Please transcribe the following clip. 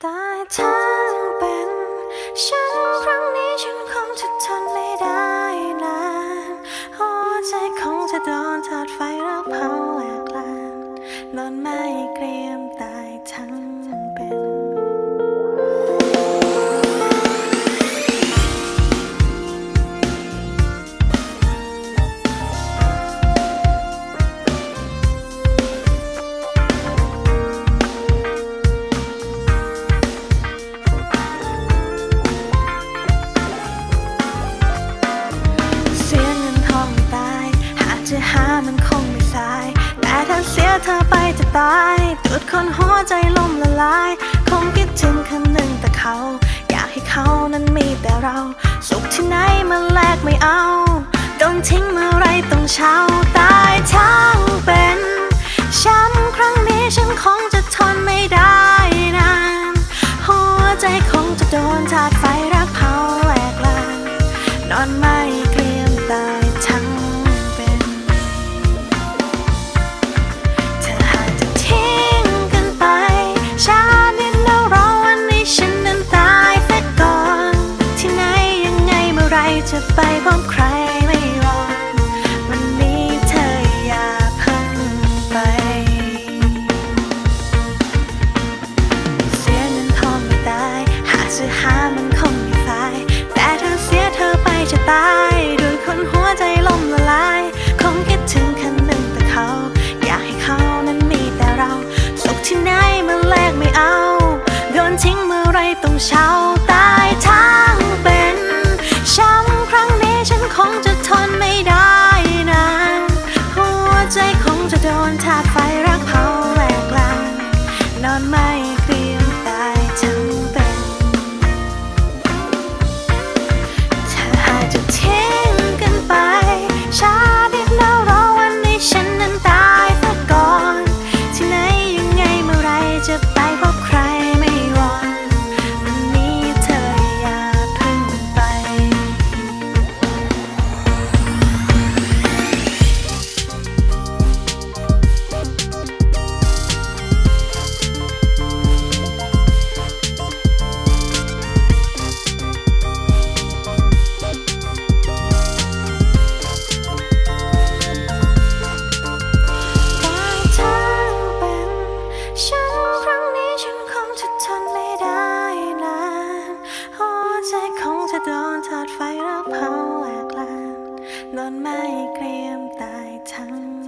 แต่ทั้งเป็น ฉันครั้งนี้ฉันคงจะทนไม่ได้นานหัวใจคงจะโดนถาดไฟรักเผาแหลกลานโดนไม่เกรียมต เสียเธอไปจะตายจุดคนหัวใจล่มละลาย คงคิดถึงคนหนึ่งแต่เขา อยากให้เขานั้นมีแต่เรา สุขที่ไหนมาแลกไม่เอาโดนทิ้งเมื่อไรต้องเช้าตายทั้งเป็นช้ำครั้งนี้ฉันคงจะทนไม่ได้นานหัวใจคงจะโดนถาดไฟรักเผาแหลกลานนอนม่เจะไปพบใครไม่รอวันนี้เธออย่าเพิ่งไป เสียเงินทองไม่ได้หากจะหามันคงไม่สาย แต่ถ้าเสียเธอไปจะตายด้วยคนหัวใจล่มละลาย คงคิดถึงคนหนึ่งแต่เขา อยากให้เขานั้นมีแต่เรา สุขที่ไหนมันแลกไม่เอา โดนทิ้งเมื่อไรต้องเช้า ไม่ โดนทอดไฟแล้วเผาแหลกลานโดนไม่เกรียมตายทั้ง